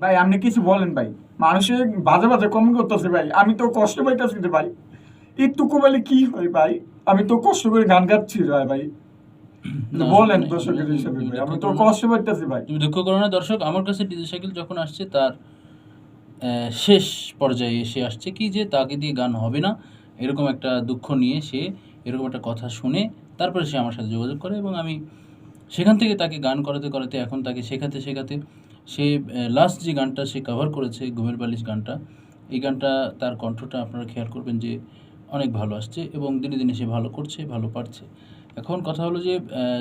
ভাই আপনি কিছু বলেন ভাই। মানুষে বাজে বাজে কমেন্ট করতেছে ভাই। আমি তো কষ্ট পাইতেছি ভাই। একটু কমালে কি হয় ভাই? আমি তো কষ্ট করে গান গাচ্ছি ভাই। বলেন দর্শকের হিসেবে ভাই। আমি তো। কষ্ট পাইতেছি ভাই। তুমি দুঃখ করো না দর্শক। আমার কাছে ডিজে সাইকেল যখন আসছে তার শেষ পর্যায়ে এসে আসছে কি যে তাকে দিয়ে গান হবে না। এরকম একটা দুঃখ নিয়ে সে এরকম একটা কথা শুনে তারপরে সে আমার সাথে যোগাযোগ করে এবং আমি সেখান থেকে তাকে গান করাতে করাতে এখন তাকে শেখাতে শেখাতে সে লাস্ট যে গানটা সে কভার করেছে, ঘুমের বালিশ গানটা, এই গানটা তার কণ্ঠটা আপনারা খেয়াল করবেন যে অনেক ভালো আসছে এবং দিনে দিনে সে ভালো করছে, ভালো পারছে। এখন কথা হলো যে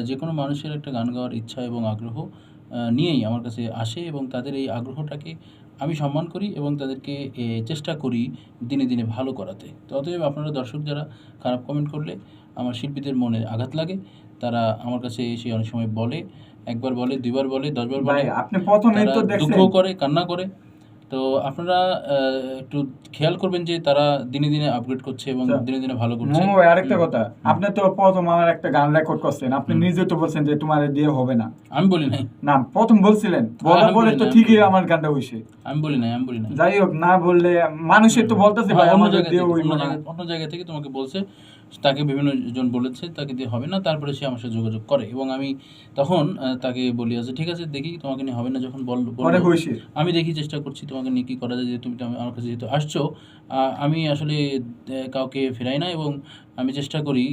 যে কোনো মানুষের একটা গান গাওয়ার ইচ্ছা এবং আগ্রহ নিয়েই আমার কাছে আসে এবং তাদের এই আগ্রহটাকে আমি সম্মান করি এবং তাদেরকে চেষ্টা করি দিনে দিনে ভালো করাতে। তো অতএব আপনারা দর্শক যারা, খারাপ কমেন্ট করলে আমার শিল্পীদের মনে আঘাত লাগে। তারা আমার কাছে এসে অনেক সময় বলে একবার বলে দুইবার বলে দশবার বলে। আপনি প্রথমে তো দুঃখ করে কান্না করে। তো আপনারা একটু খেয়াল করবেন যে তারা দিনে দিনে আপগ্রেড করছে এবং আচ্ছা। দিনে দিনে ভালো করছে। মোমো ভাই আরেকটা কথা আপনি তো প্রথম আমার একটা গান রেকর্ড করছেন আপনি নিজে তো বলছেন যে তোমার দিয়ে হবে না। আমি বলি নাই। না প্রথম বলছিলেন বলার আমি পরে তো ঠিকই আমার গানটা হইছে। আমি বলি নাই আমি বলি নাই। যাই হোক না বললে মানুষের তো বলতেছে ভাই হ্যাঁ, অন্য জায়গা থেকে অন্য জায়গা থেকে তোমাকে বলছে তাকে বিভিন্ন জন বলেছে তাকে দিয়ে হবে না তারপরে সে আমার সাথে যোগাযোগ করে। এবং আমি তখন তাকে বলি আছে ঠিক আছে দেখি তোমাকে নিয়ে হবে না যখন বল বলল, আমি দেখি চেষ্টা করছি তোমাকে নিয়ে কী করা যায় যে তুমি আমার কাছে যেহেতু আসছো আমি আসলে কাউকে ফেরাই না এবং আমি চেষ্টা করি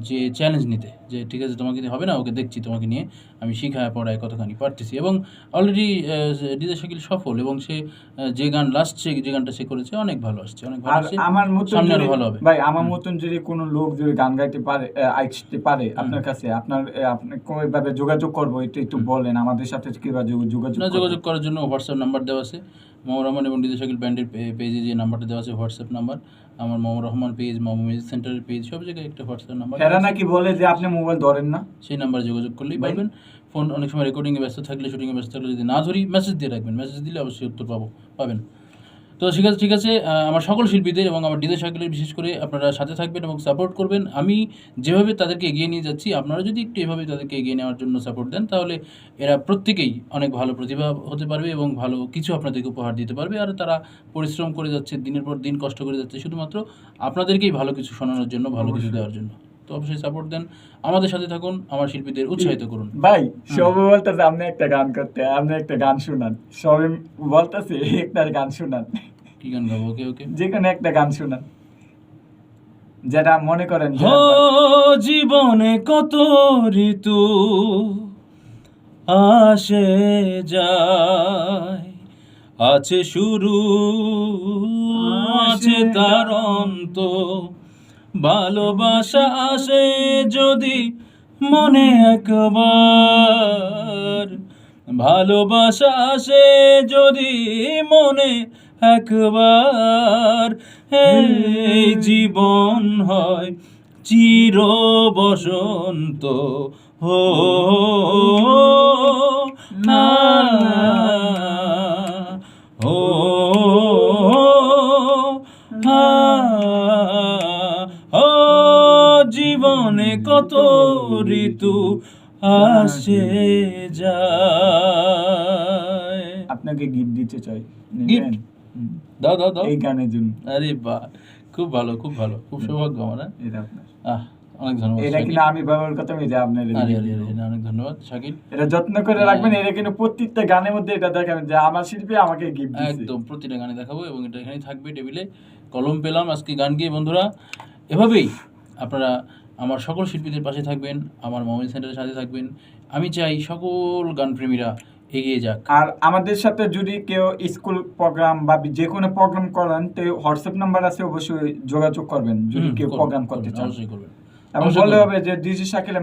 যে চ্যালেঞ্জ নিতে যে ঠিক আছে তোমাকে হবে না ওকে দেখছি তোমাকে নিয়ে আমি শিখায় পড়ায় কতখানি পারতেছি। এবং অলরেডি ডিজে শাকিল সফল এবং সে যে গান লাস্ট সে যে গানটা সে করেছে অনেক ভালো আসছে অনেক ভালো আসছে। আমার মতন ভালো হবে। ভাই আমার মতন যদি কোনো লোক যদি গান গাইতে পারে আসতে পারে আপনার কাছে আপনার আপনি কীভাবে যোগাযোগ করব এটা একটু বলেন আমাদের সাথে কীভাবে যোগ- যোগাযোগ না যোগাযোগ করার জন্য হোয়াটসঅ্যাপ নাম্বার দেওয়া আছে। মোহাম্মদ রহমান এবং ডিজে শাকিল ব্যান্ডের পেজে যে নাম্বারটা দেওয়া আছে হোয়াটসঅ্যাপ নাম্বার আমার মোহাম্মদ রহমান পেজ মোহাম্মদ মিউজিক সেন্টারের পেজ সব জায়গায় একটা হোয়াটসঅ্যাপ নাম্বার এরা নাকি বলে যে আপনি মোবাইল ধরেন না? সেই নাম্বারে যোগাযোগ করলেই পাবেন ফোন অনেক সময় রেকর্ডিংয়ে ব্যস্ত থাকলে শুটিংয়ে ব্যস্ত থাকলে যদি না ধরি মেসেজ দিয়ে রাখবেন। মেসেজ দিলে অবশ্যই উত্তর পাবো পাবেন। তো ঠিক আছে ঠিক আছে আমার সকল শিল্পীদের এবং আমার ডিজে সাইকেলের বিশেষ করে আপনারা সাথে থাকবেন এবং সাপোর্ট করবেন। আমি যেভাবে তাদেরকে এগিয়ে নিয়ে যাচ্ছি আপনারা যদি একটু এভাবে তাদেরকে এগিয়ে নেওয়ার জন্য সাপোর্ট দেন তাহলে এরা প্রত্যেকেই অনেক ভালো প্রতিভা হতে পারবে এবং ভালো কিছু আপনাদেরকে উপহার দিতে পারবে। আর তারা পরিশ্রম করে যাচ্ছে দিনের পর দিন কষ্ট করে যাচ্ছে শুধুমাত্র আপনাদেরকেই ভালো কিছু শোনানোর জন্য ভালো কিছু দেওয়ার জন্য। তো অবশ্যই সাপোর্ট দেন। আমাদের সাথে থাকুন আমার শিল্পীদের উৎসাহিত করুন। ভাই সবাই বলতেছে আপনি একটা গান করতে আপনি একটা গান শুনান। সবাই বলতেছে একটা গান শুনান। কি গান গাবো? ওকে ওকে। যে কোনো একটা গান শুনান। যেটা মনে করেন ও জীবনে কত ঋতু আসে যায় আছে শুরু আছে তার অন্ত। ভালোবাসা আসে যদি মনে একবার। ভালোবাসা আসে যদি মনে একবার। এই জীবন হয় চির বসন্ত হো না জীবনে কত ঋতু আসে যায়। আপনাকে গিফট দিতে চাই। দাও দাও দাও। এই গানের জন্য আরে বাহ খুব ভালো খুব ভালো খুব সৌভাগ্য আমার হ্যাঁ? এটা আপনার। আহ অনেক ধন্যবাদ এটা শাকিল। আমি ব্যবহার করতাম আপনার আরে না, অনেক ধন্যবাদ শাকিল। এটা যত্ন করে রাখবেন এটা কিন্তু প্রত্যেকটা গানের মধ্যে এটা দেখাবেন যে আমার শিল্পী আমাকে গিফট একদম প্রতিটা গানে দেখাবো এবং এটা এখানেই থাকবে টেবিলে। কলম পেলাম আজকে গান গিয়ে বন্ধুরা। এভাবেই আপনারা আমার সকল শিল্পীদের পাশে থাকবেন আমার মোবাইল সেন্টারের সাথে থাকবেন। আমি চাই সকল গানপ্রেমীরা এগিয়ে যাক। আর আমাদের সাথে যদি কেউ স্কুল প্রোগ্রাম বা যে কোনো প্রোগ্রাম করেন তো হোয়াটসঅ্যাপ নাম্বার আছে অবশ্যই যোগাযোগ করবেন যদি কেউ প্রোগ্রাম করতে চান। অবশ্যই করবেন। এবং বললে হবে যে ডিজি শাকিল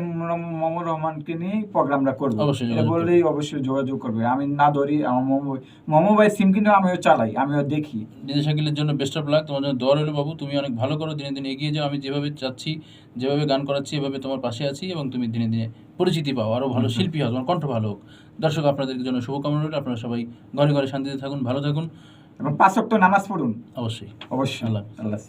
মোহাম্মদ রহমানকে নিয়ে প্রোগ্রামটা করব। অবশ্যই এটা বললেই অবশ্যই যোগাযোগ করবে। আমি না ধরি আমার মোমো মোমো ভাই সিম কিন্তু আমিও চালাই আমিও দেখি। ডিজে শাকিলের জন্য বেস্ট অফ লাক তোমার জন্য দোয়া রইল বাবু। তুমি অনেক ভালো করো দিনে দিনে এগিয়ে যাও। আমি যেভাবে চাচ্ছি যেভাবে গান করাচ্ছি এভাবে তোমার পাশে আছি এবং তুমি দিনে দিনে পরিচিতি পাও। আরও ভালো শিল্পী হও তোমার কণ্ঠ ভালো হোক। দর্শক আপনাদের জন্য শুভকামনা রইল। আপনারা সবাই ঘরে ঘরে শান্তিতে থাকুন ভালো থাকুন। এবং পাঁচ নামাজ পড়ুন। অবশ্যই। অবশ্যই। আল্লাহ আল্লাহ।